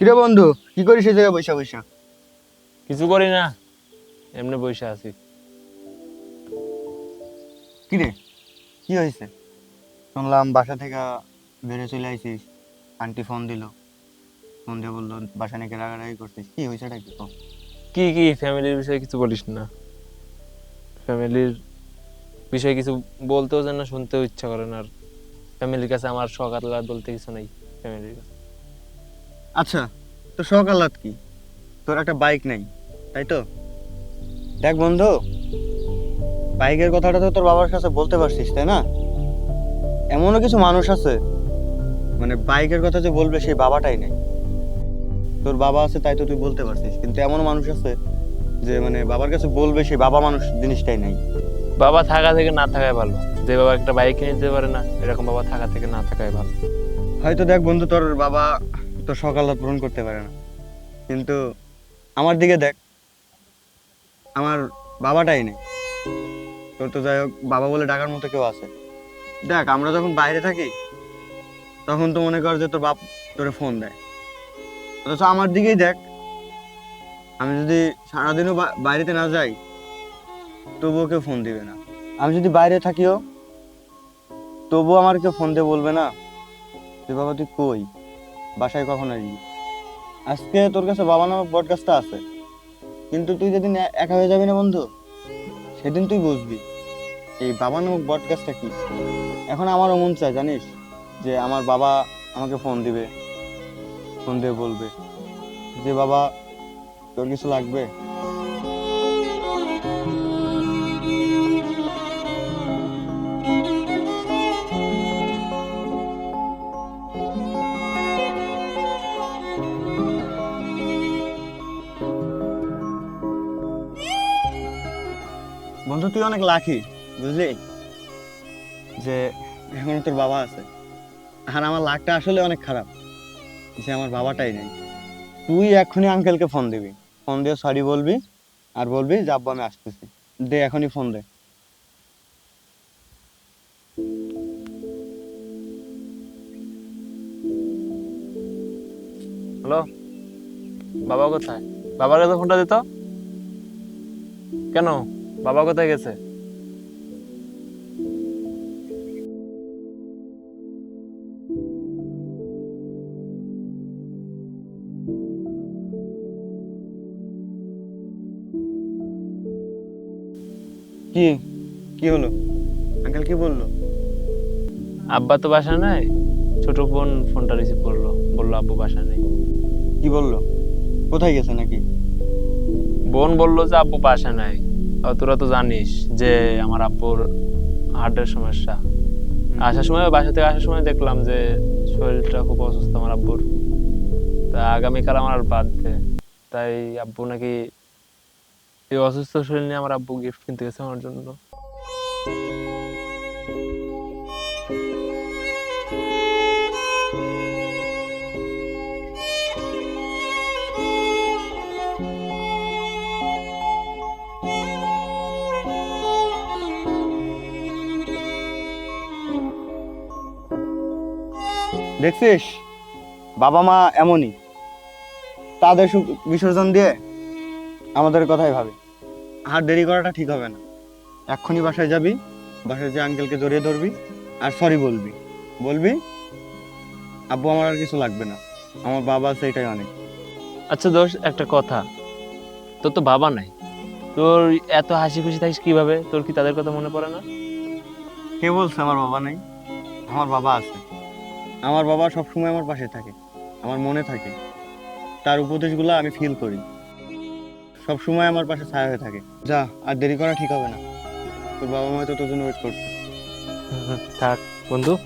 কিরে বন্ধু কি করিস এই জায়গায় বৈশা বৈশা কিছু করি না এমনি বসে আছি। কিরে কি হয়েছে? শুনলাম বাসা থেকে বেড়ে চলে আইছিস আন্টি ফোন দিল। ফোন দিয়ে বলল বাসা নাকি রাগারাগি করছিস কি হয়েছে এটা কি কি কি ফ্যামিলির বিষয়ে কিছু বলিস না। ফ্যামিলির বিষয়ে কিছু বলতেও যেন শুনতেও ইচ্ছা করে না আর ফ্যামিলির কাছে আমার শখ আহ্লাদ বলতে কিছু নেই ফ্যামিলির কাছে। আচ্ছা তোর শখ আহ্লাদ কি? তোর একটা বাইক নেই তাই তো? দেখ বন্ধু বাইকের কথাটা তো তোর বাবার কাছে বলতে পারছিস তাই না? এমনও কিছু মানুষ আছে মানে বাইকের কথা যে বলবে সেই বাবাটাই নেই। তোর বাবা আছে তাই তো তুই বলতে পারছিস কিন্তু এমন মানুষ আছে যে মানে বাবার কাছে বলবে সেই বাবা মানুষ জিনিসটাই নেই। বাবা থাকা থেকে না থাকাই ভালো। যে বাবা একটা বাইক কিনে দিতে পারে না এরকম বাবা থাকা থেকে না থাকাই ভালো। হয়তো দেখ বন্ধু তোর বাবা তোর সকাল পূরণ করতে পারে না। কিন্তু আমার দিকে দেখ, আমার বাবাটাই নেই। তোর তো যাই হোক, বাবা বলে ডাকার মতো কেউ আছে। দেখ, আমরা যখন বাইরে থাকি, তখন তো মনে কর যে তোর বাপ তোরে ফোন দেয়। অথচ আমার দিকেই দেখ, আমি যদি সারাদিনও বাইরেতে না যাই, তবুও কেউ ফোন দিবে না। আমি যদি বাইরে থাকিও, তবুও আমার কেউ ফোন দিয়ে বলবে না তুই বাবা তুই কই? বাসায় কখন আসবি আজকে তোর কাছে বাবা নামক বটগাছটা আছে। কিন্তু তুই যেদিন একা হয়ে যাবি না বন্ধু, সেদিন তুই বুঝবি, এই বাবা নামক বটগাছটা কি। এখন আমারও মন চায়, জানিস, যে আমার বাবা আমাকে ফোন দিবে ফোন দিয়ে বলবে যে, বাবা, তোর কিছু লাগবে? বন্ধু তুই অনেক লাকি বুঝলি? যে এখন তোর বাবা আছে। আর আমার লাকটা আসলে অনেক খারাপ, যে আমার বাবাটাই নেই। তুই এক্ষুনি আঙ্কেলকে ফোন দিবি। ফোন দিয়ে সরি বলবি, আর বলবি, যে আব্বা, আমি আসতেছি। দে, এখনই ফোন দে। হ্যালো? বাবা কোথায়? বাবার কাছে ফোনটা দিত কেন? বাবা কোথায় গেছে? কি? কি হলো? আঙ্কেল কি বলল? আব্বা তো বাসা নাই ছোট বোন ফোনটা রিসিভ করল বলল আব্বু বাসা নেই। কি বলল? কোথায় গেছে নাকি? বোন বলল যে আব্বু বাসা নাই। তোরা তো জানিস যে আমার আব্বুর হার্টের সমস্যা। আসার সময় বাসা থেকে আসার সময় দেখলাম যে শরীরটা খুব অসুস্থ আমার আব্বুর। তা আগামীকাল আমার আর বাদ দে। তাই আব্বু নাকি এই অসুস্থ শরীর নিয়ে আমার আব্বু গিফট কিনতে গেছে আমার জন্য। দেখছিস? বাবা মা এমনই। তাদের বিসর্জন দিয়ে আমাদের কথাই ভাবে। আর দেরি করাটা ঠিক হবে না। এক্ষুনি বাসায় যাবি বাসায় যে আঙ্কেলকে জড়িয়ে ধরবি আর সরি বলবি। বলবি আব্বু আমার আর কিছু লাগবে না। আমার বাবা আছে এটাই অনেক। আচ্ছা দোষ একটা কথা। তোর তো বাবা নাই। তোর এত হাসি খুশি থাকিস কীভাবে? তোর কি তাদের কথা মনে পড়ে না? কে বলছে আমার বাবা নেই? আমার বাবা আছে। আমার বাবা সবসময় আমার পাশে থাকে, আমার মনে থাকে। তার উপদেশগুলো আমি ফিল করি। সবসময় আমার পাশে ছায়া হয়ে থাকে। যা, আর দেরি করা ঠিক হবে না। তোর বাবা মা তো তোর জন্য ওয়েট করছে। থাক, বন্ধু।